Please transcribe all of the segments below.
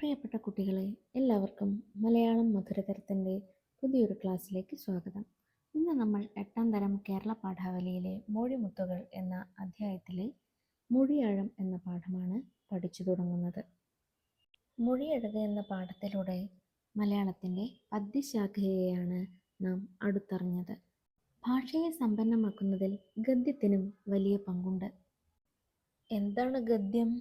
പ്രിയപ്പെട്ട കുട്ടികളെ എല്ലാവർക്കും മലയാളം മധുരതരത്തിന്റെ പുതിയൊരു ക്ലാസ്സിലേക്ക് സ്വാഗതം. ഇന്ന് നമ്മൾ എട്ടാം തരം കേരള പാഠാവലിയിലെ മൊഴിമുത്തുകൾ എന്ന അധ്യായത്തിലെ മൊഴിയാഴം എന്ന പാഠമാണ് പഠിച്ചു തുടങ്ങുന്നത്. മൊഴിയഴക് എന്ന പാഠത്തിലൂടെ മലയാളത്തിന്റെ പദ്യശാഖയെയാണ് നാം അടുത്തറിഞ്ഞത്. ഭാഷയെ സമ്പന്നമാക്കുന്നതിൽ ഗദ്യത്തിനും വലിയ പങ്കുണ്ട്. എന്താണ് ഗദ്യം?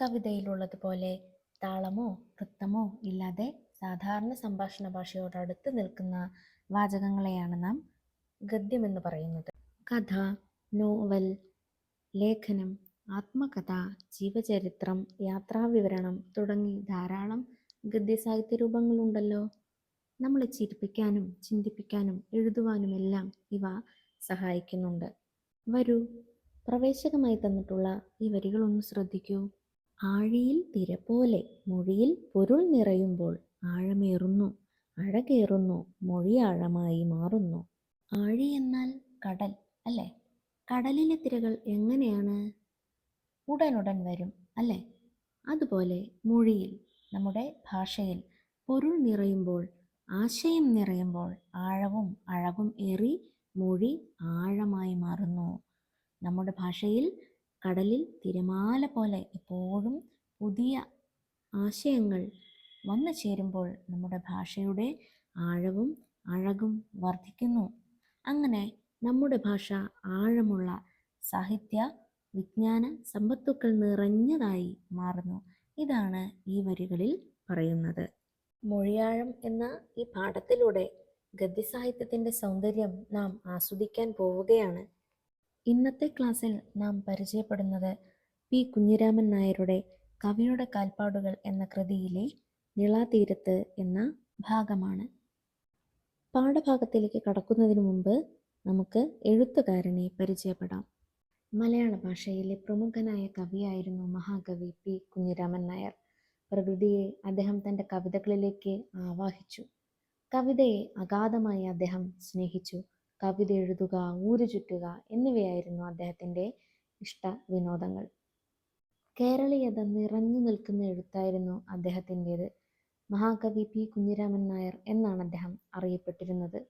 കവിതയിലുള്ളതുപോലെ താളമോ വൃത്തമോ ഇല്ലാതെ സാധാരണ സംഭാഷണ ഭാഷയോട് അടുത്ത് നിൽക്കുന്ന വാചകങ്ങളെയാണ് നാം ഗദ്യമെന്ന് പറയുന്നത്. കഥ നോവൽ ലേഖനം ആത്മകഥ ജീവചരിത്രം യാത്രാവിവരണം തുടങ്ങി ധാരാളം ഗദ്യസാഹിത്യ രൂപങ്ങളുണ്ടല്ലോ. നമ്മളെ ചിരിപ്പിക്കാനും ചിന്തിപ്പിക്കാനും എഴുതുവാനുമെല്ലാം ഇവ സഹായിക്കുന്നുണ്ട്. വരൂ പ്രവേശകമായി തന്നിട്ടുള്ള ഈ വരികളൊന്ന് ശ്രദ്ധിക്കൂ. ആഴിയിൽ തിര പോലെ മൊഴിയിൽ പൊരുൾ നിറയുമ്പോൾ ആഴമേറുന്നു. അഴകേറുന്നു. മൊഴി ആഴമായി മാറുന്നു. ആഴി എന്നാൽ കടൽ അല്ലേ? കടലിലെ തിരകൾ എങ്ങനെയാണ്? ഉടനുടൻ വരും അല്ലേ? അതുപോലെ മൊഴിയിൽ നമ്മുടെ ഭാഷയിൽ പൊരുൾ നിറയുമ്പോൾ ആശയം നിറയുമ്പോൾ ആഴവും അഴകും ഏറി മൊഴി ആഴമായി മാറുന്നു. നമ്മുടെ ഭാഷയിൽ കടലിൽ തിരമാല പോലെ എപ്പോഴും പുതിയ ആശയങ്ങൾ വന്നു ചേരുമ്പോൾ നമ്മുടെ ഭാഷയുടെ ആഴവും അഴകും വർദ്ധിക്കുന്നു. അങ്ങനെ നമ്മുടെ ഭാഷ ആഴമുള്ള സാഹിത്യ വിജ്ഞാന സമ്പത്തുക്കൾ നിറഞ്ഞതായി മാറുന്നു. ഇതാണ് ഈ വരികളിൽ പറയുന്നത്. മൊഴിയാഴം എന്ന ഈ പാഠത്തിലൂടെ ഗദ്യസാഹിത്യത്തിന്റെ സൗന്ദര്യം നാം ആസ്വദിക്കാൻ പോവുകയാണ്. ഇന്നത്തെ ക്ലാസ്സിൽ നാം പരിചയപ്പെടുന്നത് പി. കുഞ്ഞിരാമൻ നായരുടെ കവിയുടെ കാൽപ്പാടുകൾ എന്ന കൃതിയിലെ നിളാതീരത്ത് എന്ന ഭാഗമാണ്. പാഠഭാഗത്തിലേക്ക് കടക്കുന്നതിന് മുമ്പ് നമുക്ക് എഴുത്തുകാരനെ പരിചയപ്പെടാം. മലയാള ഭാഷയിലെ പ്രമുഖനായ കവിയായിരുന്നു മഹാകവി പി. കുഞ്ഞിരാമൻ നായർ. പ്രകൃതിയെ അദ്ദേഹം തന്റെ കവിതകളിലേക്ക് ആവാഹിച്ചു. കവിതയെ അഗാധമായി അദ്ദേഹം സ്നേഹിച്ചു. കവിത എഴുതുക ഊരു ചുറ്റുക എന്നിവയായിരുന്നു അദ്ദേഹത്തിന്റെ ഇഷ്ട വിനോദങ്ങൾ. കേരളീയത നിറഞ്ഞു നിൽക്കുന്ന എഴുത്തായിരുന്നു അദ്ദേഹത്തിന്റേത്. മഹാകവി പി കുഞ്ഞിരാമൻ നായർ എന്നാണ് അദ്ദേഹം അറിയപ്പെട്ടിരുന്നത്.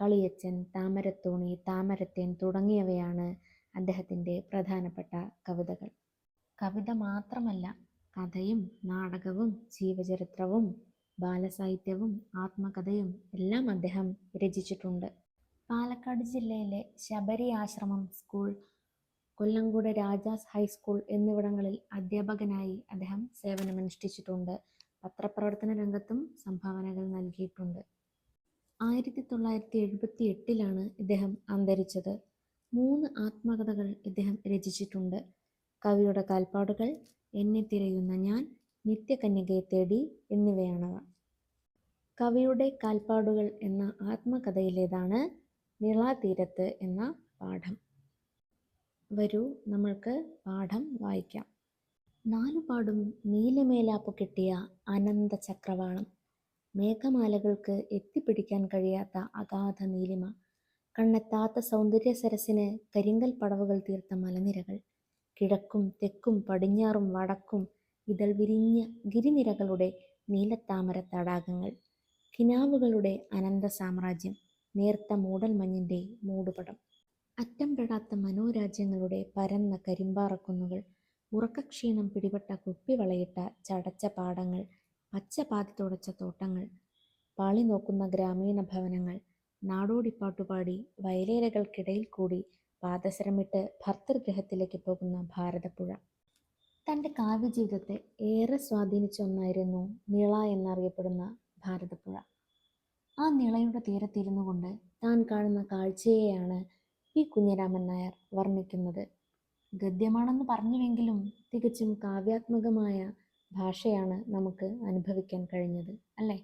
കളിയച്ചൻ താമരത്തോണി താമരത്തേൻ തുടങ്ങിയവയാണ് അദ്ദേഹത്തിന്റെ പ്രധാനപ്പെട്ട കവിതകൾ. കവിത മാത്രമല്ല കഥയും നാടകവും ജീവചരിത്രവും ബാലസാഹിത്യവും ആത്മകഥയും എല്ലാം അദ്ദേഹം രചിച്ചിട്ടുണ്ട്. പാലക്കാട് ജില്ലയിലെ ശബരി ആശ്രമം സ്കൂൾ കൊല്ലങ്കോട് രാജാസ് ഹൈസ്കൂൾ എന്നിവിടങ്ങളിൽ അധ്യാപകനായി അദ്ദേഹം സേവനമനുഷ്ഠിച്ചിട്ടുണ്ട്. പത്രപ്രവർത്തന രംഗത്തും സംഭാവനകൾ നൽകിയിട്ടുണ്ട്. ആയിരത്തി തൊള്ളായിരത്തി എഴുപത്തി എട്ടിലാണ് ഇദ്ദേഹം അന്തരിച്ചത്. മൂന്ന് ആത്മകഥകൾ ഇദ്ദേഹം രചിച്ചിട്ടുണ്ട്. കവിയുടെ കാൽപ്പാടുകൾ എന്നെ തിരയുന്ന ഞാൻ നിത്യകന്യകയെ തേടി എന്നിവയാണവ. കവിയുടെ കാൽപ്പാടുകൾ എന്ന ആത്മകഥയിലേതാണ് നിളാതീരത്ത് എന്ന പാഠം. വരൂ നമ്മൾക്ക് പാഠം വായിക്കാം. നാലുപാടും നീലമേലാപ്പ് കിട്ടിയ അനന്ത ചക്രവാളം മേഘമാലകൾക്ക് എത്തിപ്പിടിക്കാൻ കഴിയാത്ത അഗാധ നീലിമ. കണ്ണെത്താത്ത സൗന്ദര്യ സരസിന് കരിങ്കൽ പടവുകൾ തീർത്ത മലനിരകൾ. കിഴക്കും തെക്കും പടിഞ്ഞാറും വടക്കും ഇതൾ വിരിഞ്ഞ ഗിരിനിരകളുടെ നീലത്താമര തടാകങ്ങൾ. കിനാവുകളുടെ അനന്ത സാമ്രാജ്യം. നേർത്ത മൂടൽമഞ്ഞിന്റെ മൂടുപടം. അറ്റം പെടാത്ത മനോരാജ്യങ്ങളുടെ പരന്ന കരിമ്പാറക്കുന്നുകൾ ഉറക്കക്ഷീണം പിടിപെട്ട കുപ്പിവളയിട്ട ചടച്ച പാടങ്ങൾ പച്ചപാതി തുടച്ച തോട്ടങ്ങൾ പാളി നോക്കുന്ന ഗ്രാമീണ ഭവനങ്ങൾ നാടോടിപ്പാട്ടുപാടി വയലേലകൾക്കിടയിൽ കൂടി പാദസരമിട്ട് ഭർത്തൃഗ്രഹത്തിലേക്ക് പോകുന്ന ഭാരതപ്പുഴ. തന്റെ കാവ്യജീവിതത്തെ ഏറെ സ്വാധീനിച്ച ഒന്നായിരുന്നു നിള എന്നറിയപ്പെടുന്ന ഭാരതപ്പുഴ. ആ നിളയുടെ തീരത്തിരുന്നു കൊണ്ട് താൻ കാണുന്ന കാഴ്ചയെയാണ് പി കുഞ്ഞിരാമൻ നായർ വർണിക്കുന്നത്. ഗദ്യമാണെന്ന് പറഞ്ഞുവെങ്കിലും തികച്ചും കാവ്യാത്മകമായ ഭാഷയാണ് നമുക്ക് അനുഭവിക്കാൻ കഴിഞ്ഞത് അല്ലേ?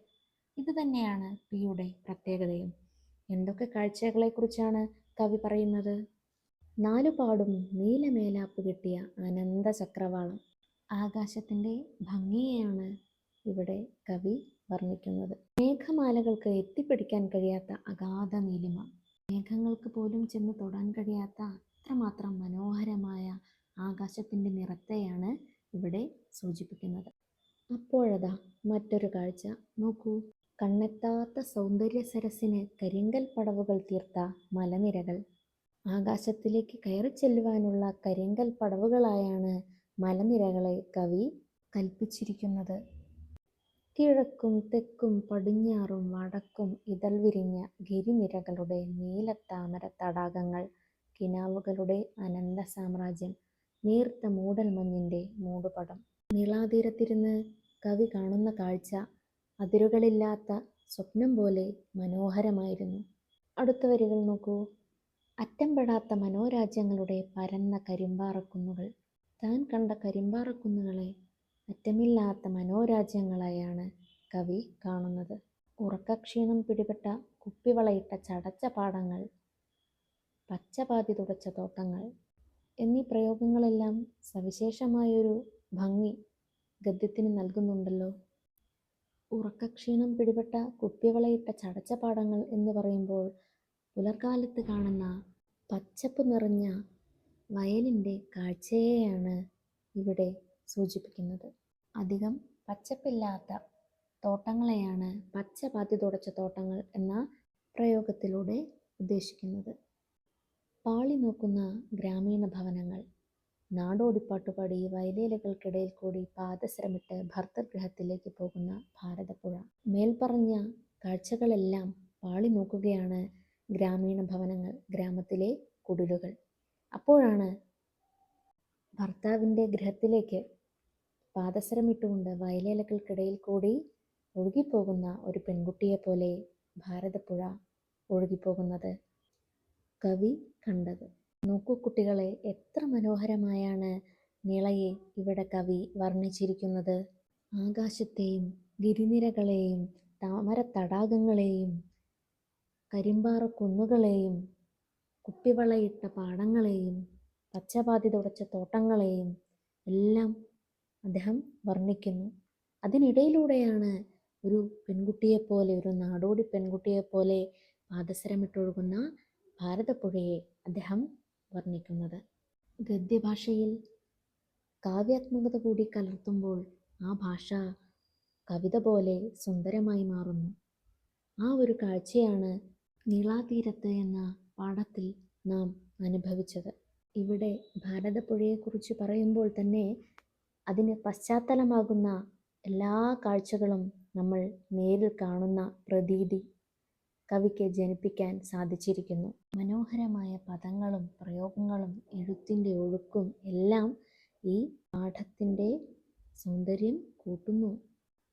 ഇത് തന്നെയാണ് പിയുടെ പ്രത്യേകതയും. എന്തൊക്കെ കാഴ്ചകളെക്കുറിച്ചാണ് കവി പറയുന്നത്? നാലുപാടും നീലമേലാപ്പ് കിട്ടിയ അനന്ത ചക്രവാളം ആകാശത്തിന്റെ ഭംഗിയെയാണ് ഇവിടെ കവി വർണിക്കുന്നത്. മേഘമാലകൾക്ക് എത്തിപ്പിടിക്കാൻ കഴിയാത്ത അഗാധ നീലിമ. മേഘങ്ങൾക്ക് പോലും ചെന്ന് തൊടാൻ കഴിയാത്ത അത്രമാത്രം മനോഹരമായ ആകാശത്തിന്റെ നിറത്തെയാണ് ഇവിടെ സൂചിപ്പിക്കുന്നത്. അപ്പോഴതാ മറ്റൊരു കാഴ്ച. നോക്കൂ. കണ്ണെത്താത്ത സൗന്ദര്യ സരസിന് കരിങ്കൽ പടവുകൾ തീർത്ത മലനിരകൾ. ആകാശത്തിലേക്ക് കയറി ചെല്ലുവാനുള്ള കരിങ്കൽ പടവുകളായാണ് മലനിരകളെ കവി കൽപ്പിച്ചിരിക്കുന്നത്. കിഴക്കും തെക്കും പടിഞ്ഞാറും വടക്കും ഇതൾ വിരിഞ്ഞ ഗിരിനിരകളുടെ നീലത്താമര തടാകങ്ങൾ കിനാവുകളുടെ അനന്ത സാമ്രാജ്യം നീർത്ത മൂടൽമഞ്ഞിന്റെ മൂടുപടം. നീളാതീരത്തിരുന്ന് കവി കാണുന്ന കാഴ്ച അതിരുകളില്ലാത്ത സ്വപ്നം പോലെ മനോഹരമായിരുന്നു. അടുത്ത വരികൾ നോക്കൂ. അറ്റംപെടാത്ത മനോരാജ്യങ്ങളുടെ പരന്ന കരിമ്പാറക്കുന്നുകൾ. താൻ കണ്ട കരിമ്പാറക്കുന്നുകളെ അറ്റമില്ലാത്ത മനോരാജ്യങ്ങളായാണ് കവി കാണുന്നത്. ഉറക്കക്ഷീണം പിടിപെട്ട കുപ്പിവളയിട്ട ചടച്ച പാടങ്ങൾ പച്ചപാതി തുടച്ച തോട്ടങ്ങൾ എന്നീ പ്രയോഗങ്ങളെല്ലാം സവിശേഷമായൊരു ഭംഗി ഗദ്യത്തിന് നൽകുന്നുണ്ടല്ലോ. ഉറക്കക്ഷീണം പിടിപെട്ട കുപ്പിവളയിട്ട ചടച്ച പാടങ്ങൾ എന്ന് പറയുമ്പോൾ പുലർക്കാലത്ത് കാണുന്ന പച്ചപ്പ് നിറഞ്ഞ വയലിന്റെ കാഴ്ചയെയാണ് ഇവിടെ സൂചിപ്പിക്കുന്നത്. അധികം പച്ചപ്പില്ലാത്ത തോട്ടങ്ങളെയാണ് പച്ച പാത്തി തുടച്ച തോട്ടങ്ങൾ എന്ന പ്രയോഗത്തിലൂടെ ഉദ്ദേശിക്കുന്നത്. പാളി നോക്കുന്ന ഗ്രാമീണ ഭവനങ്ങൾ നാടോടിപ്പാട്ടുപാടി വയലേലകൾക്കിടയിൽ കൂടി പാദസരമിട്ട് ഭർത്തൃഗൃഹത്തിലേക്ക് പോകുന്ന ഭാരതപ്പുഴ. മേൽപ്പറഞ്ഞ കാഴ്ചകളെല്ലാം പാളി നോക്കുകയാണ് ഗ്രാമീണ ഭവനങ്ങൾ ഗ്രാമത്തിലെ കുടിലുകൾ. അപ്പോഴാണ് ഭർത്താവിന്റെ ഗൃഹത്തിലേക്ക് പാദസരമിട്ടുകൊണ്ട് വയലേലകൾക്കിടയിൽ കൂടി ഒഴുകിപ്പോകുന്ന ഒരു പെൺകുട്ടിയെപ്പോലെ ഭാരതപ്പുഴ ഒഴുകിപ്പോകുന്നത്. കവി കണ്ടത്. നോക്കൂ കുട്ടികളെ എത്ര മനോഹരമായാണ് നിളയെ ഇവിടെ കവി വർണിച്ചിരിക്കുന്നത്. ആകാശത്തെയും ഗിരിനിരകളെയും താമര തടാകങ്ങളെയും കരിമ്പാറ കുന്നുകളെയും കുപ്പിവളയിട്ട പാടങ്ങളെയും പച്ചപാതി തുടച്ച തോട്ടങ്ങളെയും എല്ലാം അദ്ദേഹം വർണിക്കുന്നു. അതിനിടയിലൂടെയാണ് ഒരു പെൺകുട്ടിയെപ്പോലെ ഒരു നാടോടി പെൺകുട്ടിയെപ്പോലെ പാദസരമിട്ടൊഴുകുന്ന ഭാരതപ്പുഴയെ അദ്ദേഹം വർണിക്കുന്നത്. ഗദ്യഭാഷയിൽ കാവ്യാത്മകത കൂടി കലർത്തുമ്പോൾ ആ ഭാഷ കവിത പോലെ സുന്ദരമായി മാറുന്നു. ആ ഒരു കാഴ്ചയാണ് നീളാതീരത്ത് എന്ന പാഠത്തിൽ നാം അനുഭവിച്ചത്. ഇവിടെ ഭാരതപ്പുഴയെക്കുറിച്ച് പറയുമ്പോൾ തന്നെ അതിന് പശ്ചാത്തലമാകുന്ന എല്ലാ കാഴ്ചകളും നമ്മൾ നേരിൽ കാണുന്ന പ്രതീതി കവിക്ക് ജനിപ്പിക്കാൻ സാധിച്ചിരിക്കുന്നു. മനോഹരമായ പദങ്ങളും പ്രയോഗങ്ങളും എഴുത്തിന്റെ ഒഴുക്കും എല്ലാം ഈ പാഠത്തിന്റെ സൗന്ദര്യം കൂട്ടുന്നു.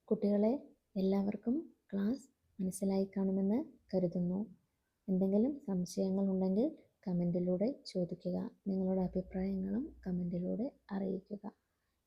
കുട്ടികളെ എല്ലാവർക്കും ക്ലാസ് മനസ്സിലായി കാണുമെന്ന് കരുതുന്നു. എന്തെങ്കിലും സംശയങ്ങൾ ഉണ്ടെങ്കിൽ കമന്റിലൂടെ ചോദിക്കുക. നിങ്ങളുടെ അഭിപ്രായങ്ങളും കമന്റിലൂടെ